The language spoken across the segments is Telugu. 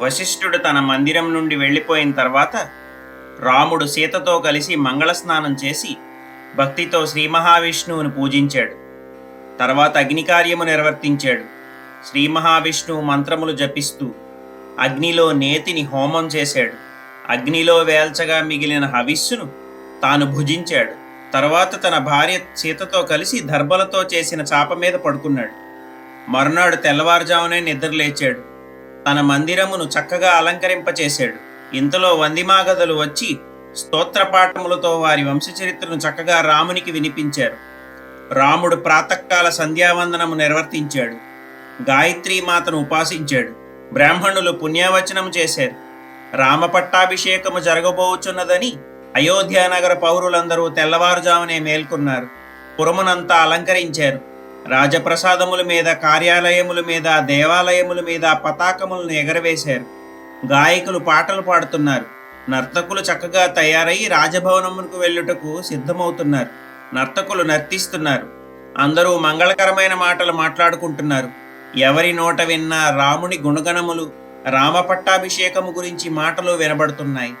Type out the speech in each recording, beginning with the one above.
వశిష్ఠుడు తన మందిరం నుండి వెళ్ళిపోయిన తర్వాత రాముడు సీతతో కలిసి మంగళ స్నానం చేసి భక్తితో శ్రీ మహావిష్ణువును పూజించాడు. తర్వాత అగ్ని కార్యము నిర్వర్తించాడు. శ్రీ మహావిష్ణువు మంత్రములు జపిస్తూ అగ్నిలో నేతిని హోమం చేశాడు. అగ్నిలో వేల్చగా మిగిలిన హవిస్సును తాను భుజించాడు. తర్వాత తన భార్య సీతతో కలిసి దర్బలతో చేసిన చాప మీద పడుకున్నాడు. మరునాడు తెల్లవారుజామునే నిద్రలేచాడు. తన మందిరమును చక్కగా అలంకరింపచేశాడు. ఇంతలో వందిమాగదలు వచ్చి స్తోత్రపాఠములతో వారి వంశచరిత్రను చక్కగా రామునికి వినిపించారు. రాముడు ప్రాతకాల సంధ్యావందనము నిర్వర్తించాడు. గాయత్రీ మాతను ఉపాసించాడు. బ్రాహ్మణులు పుణ్యవచనం చేశారు. రామ పట్టాభిషేకము జరగబోచున్నదని అయోధ్యానగర పౌరులందరూ తెల్లవారుజామునే మేల్కొన్నారు. పురమునంతా అలంకరించారు. రాజప్రసాదముల మీద కార్యాలయముల మీద దేవాలయముల మీద పతాకములను ఎగరవేశారు. గాయకులు పాటలు పాడుతున్నారు. నర్తకులు చక్కగా తయారై రాజభవనమునకు వెళ్ళుటకు సిద్ధమవుతున్నారు. నర్తకులు నర్తిస్తున్నారు. అందరూ మంగళకరమైన మాటలు మాట్లాడుకుంటున్నారు. ఎవరి నోట విన్నా రాముని గుణగణములు రామపట్టాభిషేకము గురించి మాటలు వినబడుతున్నాయి.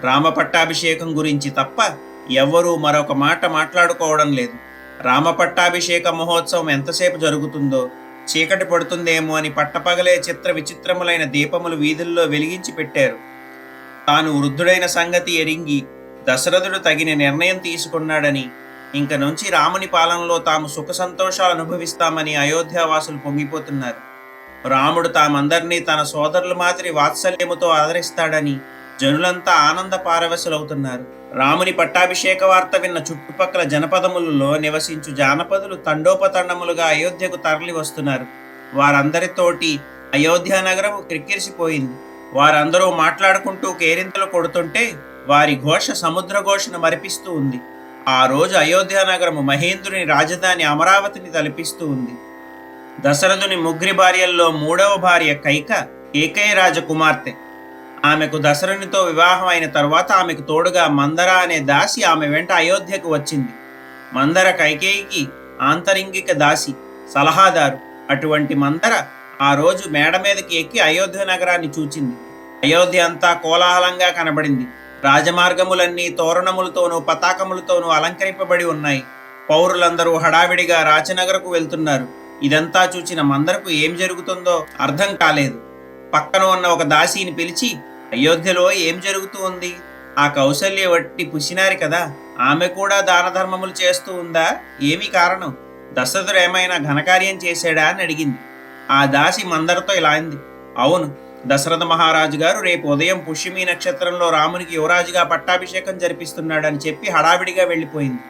రామపట్టాభిషేకం గురించి తప్ప ఎవ్వరూ మరొక మాట మాట్లాడుకోవడం లేదు. రామపట్టాభిషేక మహోత్సవం ఎంతసేపు జరుగుతుందో? చీకటి పడుతుందేమో అని పట్టపగలే చిత్ర విచిత్రములైన దీపములు వీధుల్లో వెలిగించి పెట్టారు. తాను వృద్ధుడైన సంగతి ఎరింగి దశరథుడు తగిన నిర్ణయం తీసుకున్నాడని ఇంక నుంచి రాముని పాలనలో తాము సుఖ సంతోషాలు అనుభవిస్తామని అయోధ్యావాసులు పొంగిపోతున్నారు. రాముడు తామందరినీ తన సోదరుల మాదిరి వాత్సల్యముతో ఆదరిస్తాడని జనులంతా ఆనంద పారవశులవుతున్నారు. రాముని పట్టాభిషేక వార్త విన్న చుట్టుపక్కల జనపదములలో నివసించు జానపదులు తండోపతండములుగా అయోధ్యకు తరలి వస్తున్నారు. వారందరితోటి అయోధ్య నగరము క్రిక్కిరిసిపోయింది. వారందరూ మాట్లాడుకుంటూ కేరింతలు కొడుతుంటే వారి ఘోష సముద్ర ఘోషను మరిపిస్తూ ఉంది. ఆ రోజు అయోధ్య నగరము మహేంద్రుని రాజధాని అమరావతిని తలపిస్తూ ఉంది. దశరథుని ముగ్గురి భార్యల్లో మూడవ భార్య కైక ఏకై రాజకుమార్తె ఆమెకు దశరథునితో వివాహం అయిన తరువాత ఆమెకు తోడుగా మందర అనే దాసి ఆమె వెంట అయోధ్యకు వచ్చింది. మందర కైకేయికి ఆంతరింగిక దాసి సలహాదారు. అటువంటి మందర ఆ రోజు మేడ మీదకి ఎక్కి అయోధ్య నగరాన్ని చూచింది. అయోధ్య అంతా కోలాహలంగా కనబడింది. రాజమార్గములన్నీ తోరణములతోనూ పతాకములతోనూ అలంకరింపబడి ఉన్నాయి. పౌరులందరూ హడావిడిగా రాచనగరకు వెళ్తున్నారు. ఇదంతా చూచిన మందరకు ఏం జరుగుతుందో అర్థం కాలేదు. పక్కన ఉన్న ఒక దాసీని పిలిచి అయోధ్యలో ఏం జరుగుతూ ఉంది? ఆ కౌశల్య వట్టి పుసినారి కదా? ఆమె కూడా దాన ధర్మములు చేస్తూ ఉందా? ఏమి కారణం? దశరథుడు ఏమైనా ఘనకార్యం చేశాడా అని అడిగింది. ఆ దాసి మందరతో ఇలా అంది. అవును దశరథ మహారాజు గారు రేపు ఉదయం పుష్యమి నక్షత్రంలో రామునికి యువరాజుగా పట్టాభిషేకం జరిపిస్తున్నాడని చెప్పి హడావిడిగా వెళ్ళిపోయింది.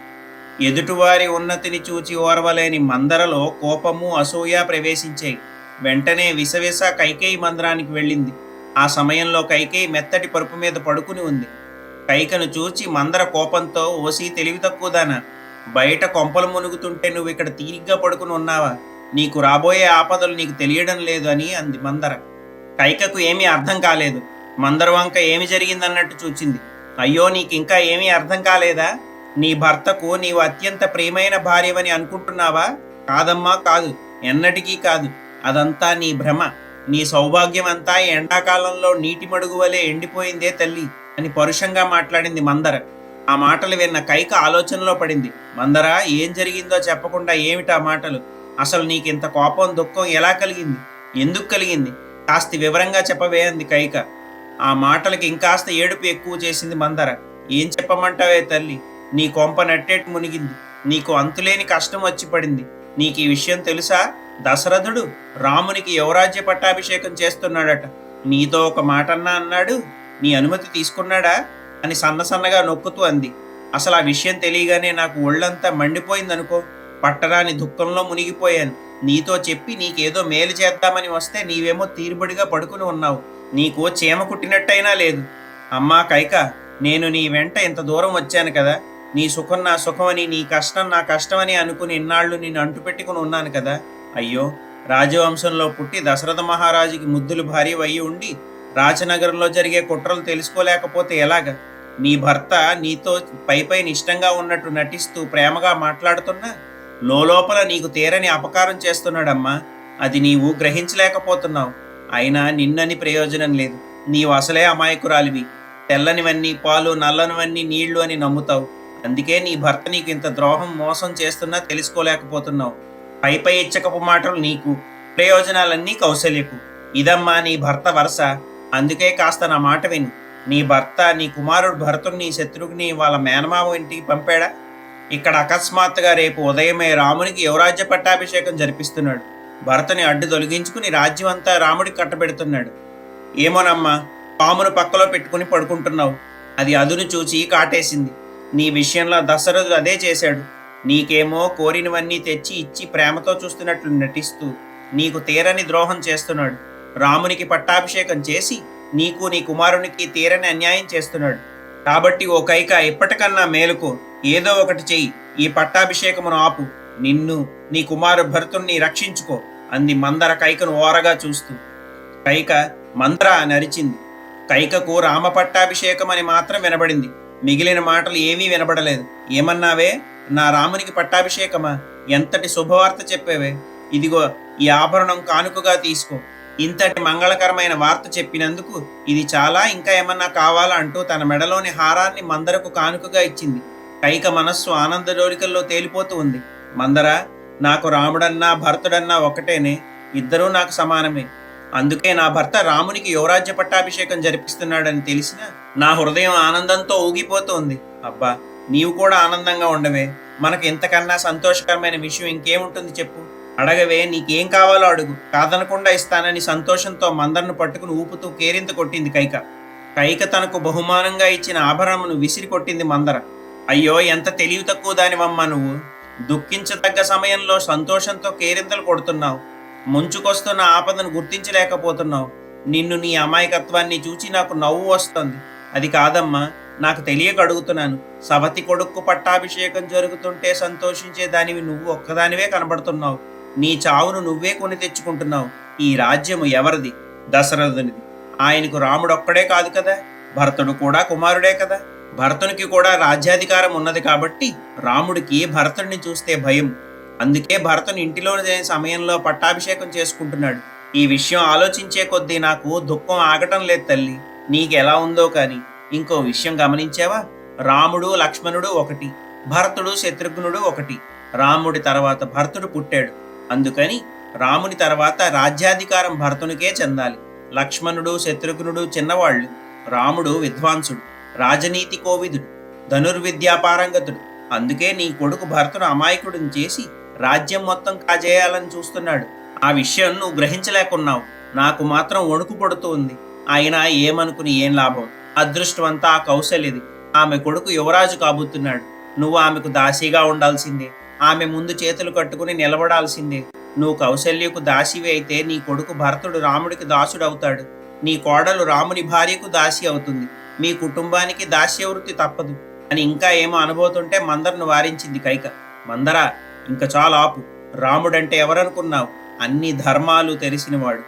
ఎదుటివారి ఉన్నతిని చూచి ఓర్వలేని మందరలో కోపము అసూయ ప్రవేశించాయి. వెంటనే విసవిస కైకేయి మందిరానికి వెళ్ళింది. ఆ సమయంలో కైకేయి మెత్తటి పరుపు మీద పడుకుని ఉంది. కైకను చూచి మందర కోపంతో ఓసి తెలివి తక్కువదానా బయట కొంపలు మునుగుతుంటే నువ్వు ఇక్కడ తీరిగ్గా పడుకుని ఉన్నావా? నీకు రాబోయే ఆపదలు నీకు తెలియడం లేదు అని అంది మందర. కైకకు ఏమీ అర్థం కాలేదు. మందర వంక ఏమి జరిగిందన్నట్టు చూచింది. అయ్యో నీకు ఇంకా ఏమీ అర్థం కాలేదా? నీ భర్తకు నీవు అత్యంత ప్రియమైన భార్యవని అనుకుంటున్నావా? కాదమ్మా కాదు. ఎన్నటికీ కాదు. అదంతా నీ భ్రమ. నీ సౌభాగ్యం అంతా ఎండాకాలంలో నీటి మడుగు వలె ఎండిపోయిందే తల్లి అని పరుషంగా మాట్లాడింది మందర. ఆ మాటలు విన్న కైక ఆలోచనలో పడింది. మందర ఏం జరిగిందో చెప్పకుండా ఏమిటా మాటలు? అసలు నీకింత కోపం దుఃఖం ఎలా కలిగింది? ఎందుకు కలిగింది? కాస్త వివరంగా చెప్పవే అంది కైక. ఆ మాటలకి ఇంకాస్త ఏడుపు ఎక్కువ చేసింది మందర. ఏం చెప్పమంటావే తల్లి? నీ కొంప నట్టేట్టు మునిగింది. నీకు అంతులేని కష్టం వచ్చి పడింది. నీకు ఈ విషయం తెలుసా? దశరథుడు రామునికి యువరాజ్య పట్టాభిషేకం చేస్తున్నాడట. నీతో ఒక మాటన్నా అన్నాడు. నీ అనుమతి తీసుకున్నాడా? అని సన్న సన్నగా నొక్కుతూ అంది. అసలు ఆ విషయం తెలియగానే నాకు ఒళ్ళంతా మండిపోయిందనుకో. పట్టరాని దుఃఖంలో మునిగిపోయాను. నీతో చెప్పి నీకేదో మేలు చేద్దామని వస్తే నీవేమో తీరుబడిగా పడుకుని ఉన్నావు. నీకు చీమ కుట్టినట్టయినా లేదు. అమ్మా కైక నేను నీ వెంట ఇంత దూరం వచ్చాను కదా. నీ సుఖం నా సుఖమని నీ కష్టం నా కష్టమని అనుకుని ఇన్నాళ్ళు నేను అంటుపెట్టుకుని ఉన్నాను కదా. అయ్యో రాజవంశంలో పుట్టి దశరథ మహారాజుకి ముద్దులు భారీ అయి ఉండి రాజనగరంలో జరిగే కుట్రలు తెలుసుకోలేకపోతే ఎలాగ? నీ భర్త నీతో పై పైన ఇష్టంగా ఉన్నట్టు నటిస్తూ ప్రేమగా మాట్లాడుతున్నా లోపల నీకు తీరని అపకారం చేస్తున్నాడమ్మా. అది నీవు గ్రహించలేకపోతున్నావు. అయినా నిన్నని ప్రయోజనం లేదు. నీవు అసలే అమాయకురాలివి. తెల్లనివన్నీ పాలు నల్లనివన్నీ నీళ్ళు అని నమ్ముతావు. అందుకే నీ భర్త నీకు ఇంత ద్రోహం మోసం చేస్తున్నా తెలుసుకోలేకపోతున్నావు. పై పై ఇచ్చకపు మాటలు నీకు ప్రయోజనాలన్నీ కౌశల్యకు ఇదమ్మా నీ భర్త వరస అందుకే కాస్త నా మాట విను. నీ భర్త నీ కుమారుడు భరతుణ్ణి శత్రుఘ్ని శత్రువుని వాళ్ళ మేనమామ ఇంటికి పంపాడా? ఇక్కడ అకస్మాత్తుగా రేపు ఉదయమే రామునికి యువరాజ్య పట్టాభిషేకం జరిపిస్తున్నాడు. భరతుని అడ్డు తొలగించుకుని రాజ్యం అంతా రాముడికి కట్టబెడుతున్నాడు. ఏమోనమ్మా పామును పక్కలో పెట్టుకుని పడుకుంటున్నావు. అది అదును చూచి కాటేసింది. నీ విషయంలో దశరథుడు అదే చేశాడు. నీకేమో కోరినవన్నీ తెచ్చి ఇచ్చి ప్రేమతో చూస్తున్నట్లు నటిస్తూ నీకు తీరని ద్రోహం చేస్తున్నాడు. రామునికి పట్టాభిషేకం చేసి నీకు నీ కుమారునికి తీరని అన్యాయం చేస్తున్నాడు. కాబట్టి ఓ కైక ఇప్పటికన్నా మేలుకో. ఏదో ఒకటి చెయ్యి. ఈ పట్టాభిషేకమును ఆపు. నిన్ను నీ కుమారు భరతుణ్ణి రక్షించుకో అంది మందర కైకను ఓరగా చూస్తూ. కైక మందర నరిచింది కైకకు రామ పట్టాభిషేకం అని మాత్రం వినబడింది. మిగిలిన మాటలు ఏమీ వినబడలేదు. ఏమన్నావే? నా రామునికి పట్టాభిషేకమా? ఎంతటి శుభవార్త చెప్పేవే? ఇదిగో ఈ ఆభరణం కానుకగా తీసుకో. ఇంతటి మంగళకరమైన వార్త చెప్పినందుకు ఇది చాలా ఇంకా ఏమన్నా కావాలా అంటూ తన మెడలోని హారాన్ని మందరకు కానుకగా ఇచ్చింది. కైక మనస్సు ఆనందడోలికల్లో తేలిపోతూ ఉంది. మందర నాకు రాముడన్నా భరతుడన్నా ఒకటేనే ఇద్దరూ నాకు సమానమే. అందుకే నా భర్త రామునికి యువరాజ్య పట్టాభిషేకం జరిపిస్తున్నాడని తెలిసిన నా హృదయం ఆనందంతో ఊగిపోతుంది. అబ్బా నీవు కూడా ఆనందంగా ఉండవే. మనకు ఇంతకన్నా సంతోషకరమైన విషయం ఇంకేముంటుంది చెప్పు. అడగవే నీకేం కావాలో అడుగు. కాదనకుండా ఇస్తానని సంతోషంతో మందర్ను పట్టుకుని ఊపుతూ కేరింత కొట్టింది కైక. కైక తనకు బహుమానంగా ఇచ్చిన ఆభరణమును విసిరి కొట్టింది మందర. అయ్యో ఎంత తెలివి తక్కువ దానివమ్మా నువ్వు. దుఃఖించదగ్గ సమయంలో సంతోషంతో కేరింతలు కొడుతున్నావు. ముంచుకొస్తున్న ఆపదను గుర్తించలేకపోతున్నావు. నిన్ను నీ అమాయకత్వాన్ని చూచి నాకు నవ్వు వస్తుంది. అది కాదమ్మా. నాకు తెలియక అడుగుతున్నాను. సవతి కొడుక్కు పట్టాభిషేకం జరుగుతుంటే సంతోషించే దానివి నువ్వు ఒక్కదానివే కనబడుతున్నావు. నీ చావును నువ్వే కొని తెచ్చుకుంటున్నావు. ఈ రాజ్యము ఎవరిది? దశరథునిది. ఆయనకు రాముడొక్కడే కాదు కదా? భరతుడు కూడా కుమారుడే కదా? భరతునికి కూడా రాజ్యాధికారం ఉన్నది కాబట్టి రాముడికి భరతుడిని చూస్తే భయం. అందుకే భరతుని ఇంటిలో లేని సమయంలో పట్టాభిషేకం చేసుకుంటున్నాడు. ఈ విషయం ఆలోచించే కొద్దీ నాకు దుఃఖం ఆగటం లేదు తల్లి. నీకెలా ఉందో కానీ. ఇంకో విషయం గమనించావా? రాముడు లక్ష్మణుడు ఒకటి భరతుడు శత్రుఘ్నుడు ఒకటి. రాముడి తర్వాత భరతుడు పుట్టాడు. అందుకని రాముని తర్వాత రాజ్యాధికారం భరతునికే చెందాలి. లక్ష్మణుడు శత్రుఘ్నుడు చిన్నవాళ్ళు. రాముడు విద్వాంసుడు. రాజనీతి కోవిదుడు. ధనుర్విద్యాపారంగతుడు. అందుకే నీ కొడుకు భరతుడు అమాయకుడిని చేసి రాజ్యం మొత్తం కాజేయాలని చూస్తున్నాడు. ఆ విషయం నువ్వు గ్రహించలేకున్నావు. నాకు మాత్రం వణుకు పడుతూ ఉంది. అయినా ఏమనుకుని ఏం లాభం? అదృష్టమంతా ఆ కౌశల్యది ఆమె కొడుకు యువరాజు కాబోతున్నాడు. నువ్వు ఆమెకు దాసిగా ఉండాల్సిందే. ఆమె ముందు చేతులు కట్టుకుని నిలబడాల్సిందే. నువ్వు కౌశల్యకు దాసివి అయితే నీ కొడుకు భరతుడు రాముడికి దాసుడవుతాడు. నీ కోడలు రాముని భార్యకు దాసి అవుతుంది. మీ కుటుంబానికి దాస్యవృత్తి తప్పదు. అని ఇంకా ఏమో అనుభవతుంటే మందర్ను వారించింది కైక. మందరా ఇంకా చాలా ఆపు. రాముడంటే ఎవరనుకున్నావు? అన్ని ధర్మాలు తెలిసినవాడు.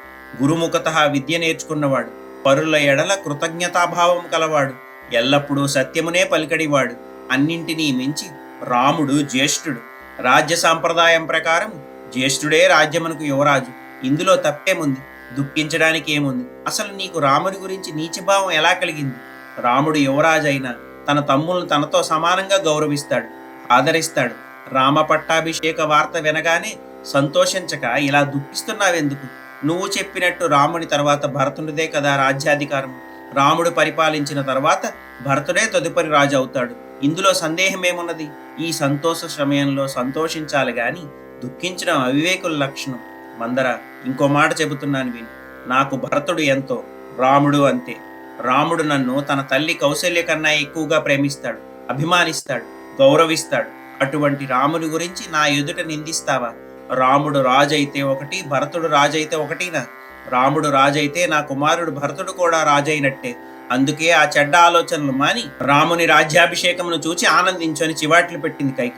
గురుముఖత విద్య నేర్చుకున్నవాడు. పరుల ఎడల కృతజ్ఞతాభావం కలవాడు. ఎల్లప్పుడూ సత్యమునే పలికడివాడు. అన్నింటినీ మించి రాముడు జ్యేష్ఠుడు. రాజ్య సాంప్రదాయం ప్రకారం జ్యేష్ఠుడే రాజ్యమునకు యువరాజు. ఇందులో తప్పేముంది? దుఃఖించడానికి ఏముంది? అసలు నీకు రాముడి గురించి నీచభావం ఎలా కలిగింది? రాముడు యువరాజైనా తన తమ్ములను తనతో సమానంగా గౌరవిస్తాడు ఆదరిస్తాడు. రామ పట్టాభిషేక వార్త వినగానే సంతోషించక ఇలా దుఃఖిస్తున్నావెందుకు? నువ్వు చెప్పినట్టు రాముని తర్వాత భరతునిదే కదా రాజ్యాధికారం. రాముడు పరిపాలించిన తర్వాత భరతుడే తదుపరి రాజు అవుతాడు. ఇందులో సందేహమేమున్నది? ఈ సంతోష సమయంలో సంతోషించాలి గాని దుఃఖించడం అవివేకుల లక్షణం. మందర ఇంకో మాట చెబుతున్నాను విని. నాకు భరతుడు ఎంతో రాముడు అంతే. రాముడు నన్ను తన తల్లి కౌశల్య కన్నా ఎక్కువగా ప్రేమిస్తాడు అభిమానిస్తాడు గౌరవిస్తాడు. అటువంటి రాముని గురించి నా ఎదుట నిందిస్తావా? రాముడు రాజైతే ఒకటి భరతుడు రాజైతే ఒకటినా రాముడు రాజైతే నా కుమారుడు భరతుడు కూడా రాజైనట్టే. అందుకే ఆ చెడ్డ ఆలోచనలు మాని రాముని రాజ్యాభిషేకమును చూచి ఆనందించని చివాట్లు పెట్టింది కైక.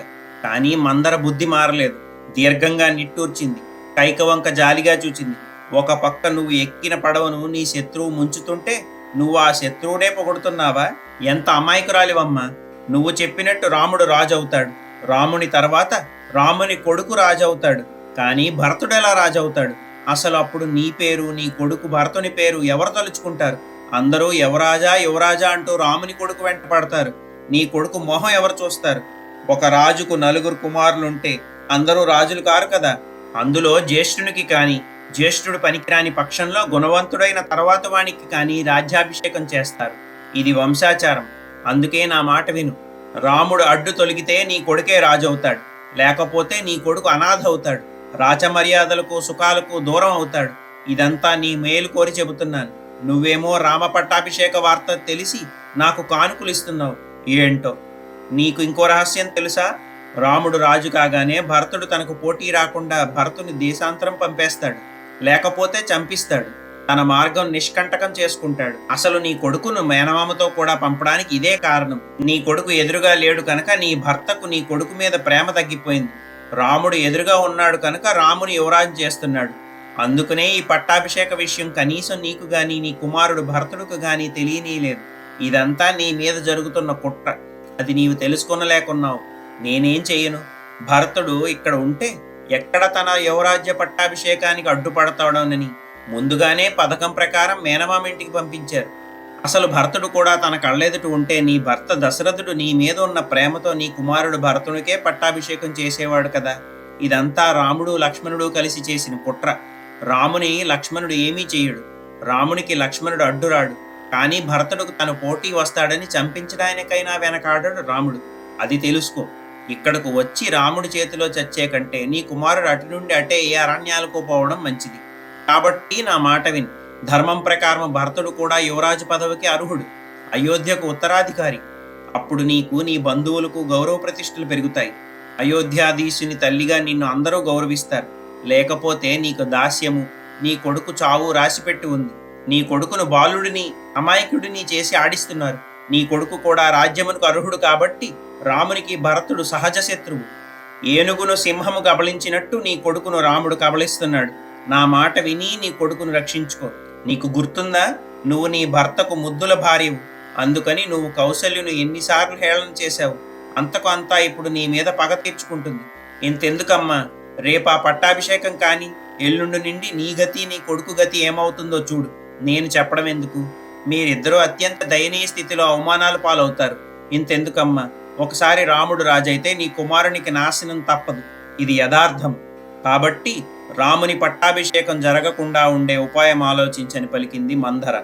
కానీ మందర బుద్ధి మారలేదు. దీర్ఘంగా నిట్టూర్చింది. కైక వంక జాలిగా చూచింది. ఒక పక్క నువ్వు ఎక్కిన పడవను నీ శత్రువు ముంచుతుంటే నువ్వు ఆ శత్రువునే పొగుడుతున్నావా? ఎంత అమాయకురాలివమ్మా. నువ్వు చెప్పినట్టు రాముడు రాజు అవుతాడు రాముని తర్వాత రాముని కొడుకు రాజవుతాడు. కానీ భరతుడు ఎలా రాజవుతాడు? అసలు అప్పుడు నీ పేరు నీ కొడుకు భరతుని పేరు ఎవరు తలుచుకుంటారు? అందరూ యువరాజా యువరాజా అంటూ రాముని కొడుకు వెంట పడతారు. నీ కొడుకు మొహం ఎవరు చూస్తారు? ఒక రాజుకు నలుగురు కుమారులుంటే అందరూ రాజులు కారు కదా? అందులో జ్యేష్ఠునికి కానీ జ్యేష్ఠుడు పనికిరాని పక్షంలో గుణవంతుడైన తర్వాత వానికి కానీ రాజ్యాభిషేకం చేస్తారు. ఇది వంశాచారం. అందుకే నా మాట విను. రాముడు అడ్డు తొలగితే నీ కొడుకే రాజు అవుతాడు లేకపోతే నీ కొడుకు అనాథ అవుతాడు రాచమర్యాదలకు సుఖాలకు దూరం అవుతాడు. ఇదంతా నీ మేలు కోరి చెబుతున్నాను. నువ్వేమో రామ పట్టాభిషేక వార్త తెలిసి నాకు కానుకలు ఇస్తున్నావు. ఏంటో? నీకు ఇంకో రహస్యం తెలుసా? రాముడు రాజు కాగానే భరతుడు తనకు పోటీ రాకుండా భరతుని దేశాంతరం పంపేస్తాడు. లేకపోతే చంపిస్తాడు. తన మార్గం నిష్కంటకం చేసుకుంటాడు. అసలు నీ కొడుకును మేనమామతో కూడా పంపడానికి ఇదే కారణం. నీ కొడుకు ఎదురుగా లేడు కనుక నీ భర్తకు నీ కొడుకు మీద ప్రేమ తగ్గిపోయింది. రాముడు ఎదురుగా ఉన్నాడు కనుక రాముని యువరాజు చేస్తున్నాడు. అందుకనే ఈ పట్టాభిషేక విషయం కనీసం నీకు గాని నీ కుమారుడు భరతుడుకు గాని తెలియనీయలేదు. ఇదంతా నీ మీద జరుగుతున్న కుట్ర. అది నీవు తెలుసుకొనలేకున్నావు. నేనేం చేయను? భరతుడు ఇక్కడ ఉంటే ఎక్కడ తన యువరాజ్య పట్టాభిషేకానికి అడ్డుపడతాడోనని ముందుగానే పథకం ప్రకారం మేనమామ ఇంటికి పంపించారు. అసలు భరతుడు కూడా తన కళ్ళెదుట ఉంటే నీ భర్త దశరథుడు నీ మీద ఉన్న ప్రేమతో నీ కుమారుడు భరతునికే పట్టాభిషేకం చేసేవాడు కదా. ఇదంతా రాముడు లక్ష్మణుడు కలిసి చేసిన కుట్ర. రాముని లక్ష్మణుడు ఏమీ చేయడు. రామునికి లక్ష్మణుడు అడ్డురాడు. కానీ భరతుడుకు తన పోటీ వస్తాడని చంపించడానికైనా వెనకాడడు రాముడు. అది తెలుసుకో. ఇక్కడకు వచ్చి రాముడి చేతిలో చచ్చే కంటే నీ కుమారుడు అటు నుండి అటే ఏ అరణ్యాలకు పోవడం మంచిది. కాబట్టి నా మాట విని. ధర్మం ప్రకారం భరతుడు కూడా యువరాజు పదవికి అర్హుడు. అయోధ్యకు ఉత్తరాధికారి. అప్పుడు నీకు నీ బంధువులకు గౌరవ ప్రతిష్టలు పెరుగుతాయి. అయోధ్యాధీశుని తల్లిగా నిన్ను అందరూ గౌరవిస్తారు. లేకపోతే నీకు దాస్యము నీ కొడుకు చావు రాసిపెట్టి ఉంది. నీ కొడుకును బాలుడిని అమాయకుడిని చేసి ఆడిస్తున్నారు. నీ కొడుకు కూడా రాజ్యమునకు అర్హుడు కాబట్టి రామునికి భరతుడు సహజ శత్రువు. ఏనుగును సింహము కబలించినట్టు నీ కొడుకును రాముడు కబలిస్తున్నాడు నా మాట విని నీ కొడుకును రక్షించుకో. నీకు గుర్తుందా? నువ్వు నీ భర్తకు ముద్దుల భార్యవు. అందుకని నువ్వు కౌశల్యును ఎన్నిసార్లు హేళన చేశావు. అంతకు అంతా ఇప్పుడు నీ మీద పగ తీర్చుకుంటుంది. ఇంతెందుకమ్మా? రేపా పట్టాభిషేకం కాని ఎల్లుండి నుండి నీ గతి నీ కొడుకు గతి ఏమవుతుందో చూడు. నేను చెప్పడం ఎందుకు? మీరిద్దరూ అత్యంత దయనీయ స్థితిలో అవమానాలు పాలవుతారు. ఇంతెందుకమ్మా? ఒకసారి రాముడు రాజైతే నీ కుమారునికి నాశనం తప్పదు. ఇది యథార్థం. కాబట్టి రాముని పట్టాభిషేకం జరగకుండా ఉండే ఉపాయం ఆలోచించని పలికింది మంధర.